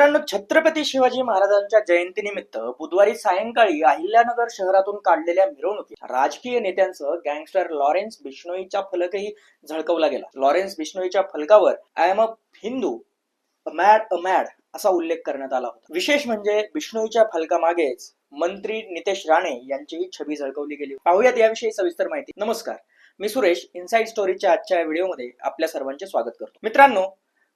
मित्रांनो छत्रपती शिवाजी महाराजांच्या जयंतीनिमित्त बुधवारी सायंकाळी अहिल्यानगर शहरातून काढलेल्या मिरवणुकीत राजकीय नेत्यांसह गँगस्टर लॉरेन्स बिश्नोईचा फलकही झळकवला गेला. लॉरेन्स बिश्नोईच्या फलकावर I am a Hindu mad a mad असा उल्लेख करण्यात आला होता. विशेष म्हणजे बिश्नोईच्या फलकामागेच मंत्री नितेश राणे यांचीही छबी झळकवली गेली पाहूयात याविषयी सविस्तर माहिती. नमस्कार मी सुरेश. इनसाइड स्टोरीच्या आजच्या व्हिडिओमध्ये आपल्या सर्वांचे स्वागत करतो. मित्रांनो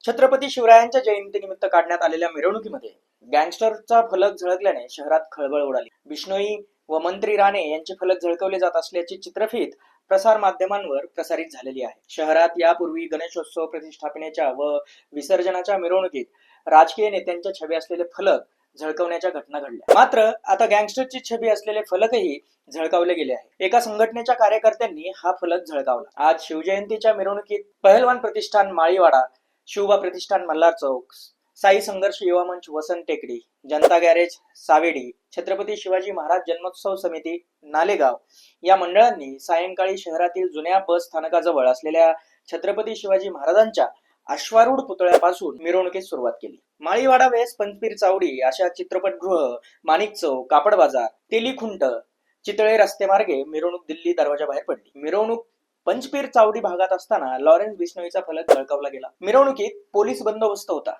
छत्रपती शिवरायांच्या जयंतीनिमित्त काढण्यात आलेल्या मिरवणुकीमध्ये गँगस्टरचा फलक झळकल्याने शहरात खळबळ उडाली. बिष्णोई व मंत्री राणे यांचे फलक झळकवले जात असल्याची चित्रफीत प्रसार माध्यमांवर प्रसारित झालेली आहे. शहरात यापूर्वी गणेशोत्सव प्रतिष्ठापनेच्या व विसर्जनाच्या मिरवणुकीत राजकीय नेत्यांच्या छबी असलेले फलक झळकवण्याच्या घटना घडल्या. मात्र आता गँगस्टरची छबी असलेले फलकही झळकावले गेले आहे. एका संघटनेच्या कार्यकर्त्यांनी हा फलक झळकावला. आज शिवजयंतीच्या मिरवणुकीत पहलवान प्रतिष्ठान माळीवाडा शिवबा प्रतिष्ठान मल्हार चौक. साई संघर्ष युवा मंच वसंत टेकडी जनता गॅरेज सावेडी छत्रपती शिवाजी महाराज जन्मोत्सव समिती नालेगाव. या मंडळांनी सायंकाळी शहरातील जुन्या बस स्थानकाजवळ असलेल्या छत्रपती शिवाजी महाराजांच्या अश्वारूढ पुतळ्यापासून मिरवणुकीत सुरुवात केली. माळीवाडा वेस पंचपीर चावडी अशा चित्रपटगृह माणिक चौक कापड बाजार तेलीखुंट चितळे रस्ते मार्गे मिरवणूक दिल्ली दरवाजा बाहेर पडली. मिरवणूक पंचपीर चावडी भागात असताना लॉरेन्स बिश्नोईचा फलक झळकावला गेला. मिरवणुकीत पोलीस बंदोबस्त होता.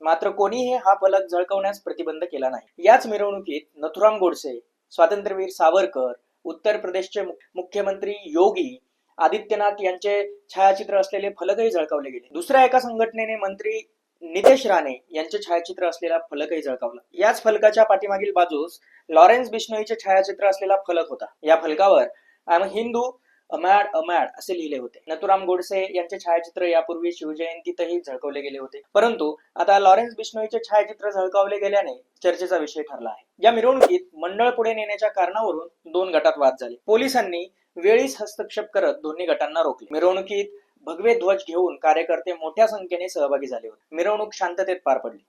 मात्र कोणीही हा फलक झळकवण्यास प्रतिबंध केला नाही. याच मिरवणुकीत नथुराम गोडसे स्वातंत्र्यवीर सावरकर उत्तर प्रदेशचे मुख्यमंत्री योगी आदित्यनाथ यांचे छायाचित्र असलेले फलकही झळकावले गेले. दुसऱ्या एका संघटनेने मंत्री नितेश राणे यांचे छायाचित्र असलेला फलकही झळकावला. याच फलकाच्या पाठीमागील बाजूस लॉरेन्स बिश्नोईचे छायाचित्र असलेला फलक होता. या फलकावर I am Hindu a mad a mad असे लिहिले होते. नथुराम गोडसे यांचे छायाचित्र यापूर्वी शिवजयंतीतही झळकवले गेले होते. परंतु आता लॉरेन्स बिश्नोईचे छायाचित्र झळकावले गेल्याने चर्चेचा विषय ठरला आहे. या मिरवणुकीत मंडळ पुढे नेण्याच्या कारणावरून दोन गटात वाद झाले. पोलिसांनी वेळीच हस्तक्षेप करत दोन्ही गटांना रोखले. मिरवणुकीत भगवे ध्वज घेऊन कार्यकर्ते मोठ्या संख्येने सहभागी झाले होते. मिरवणूक शांततेत पार पडली.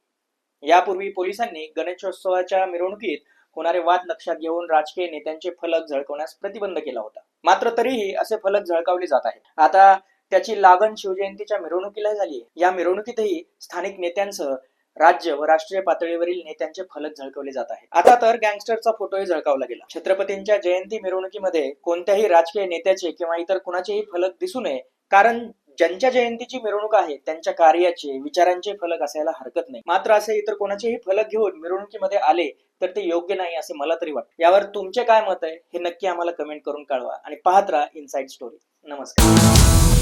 यापूर्वी पोलिसांनी गणेशोत्सवाच्या मिरवणुकीत होणारे वाद लक्षात घेऊन राजकीय नेत्यांचे फलक झळकवण्यास प्रतिबंध केला होता. मात्र तरीही असे फलक झळकावले जात आहेत. आता त्याची लागण शिवजयंतीच्या मिरवणुकीला झाली या मिरवणुकीतही स्थानिक नेत्यांसह राज्य व राष्ट्रीय पातळीवरील नेत्यांचे फलक झळकवले जात आहे आता तर गँगस्टरचा फोटोही झळकावला गेला. छत्रपतींच्या जयंती मिरवणुकीमध्ये कोणत्याही राजकीय नेत्याचे किंवा इतर कुणाचेही फलक दिसू नये कारण ज्यांच्या जयंतीची मिरवणूक आहे त्यांच्या कार्याचे विचारांचे फलक असायला हरकत नाही. मात्र असे इतर कोणाचेही फलक घेऊन मिरवणुकीमध्ये आले तर ते योग्य नाही असे मला तरी वाटते. यावर तुमचे काय मत आहे हे नक्की आम्हाला कमेंट करून कळवा आणि पाहत राहा इनसाइड स्टोरी नमस्कार.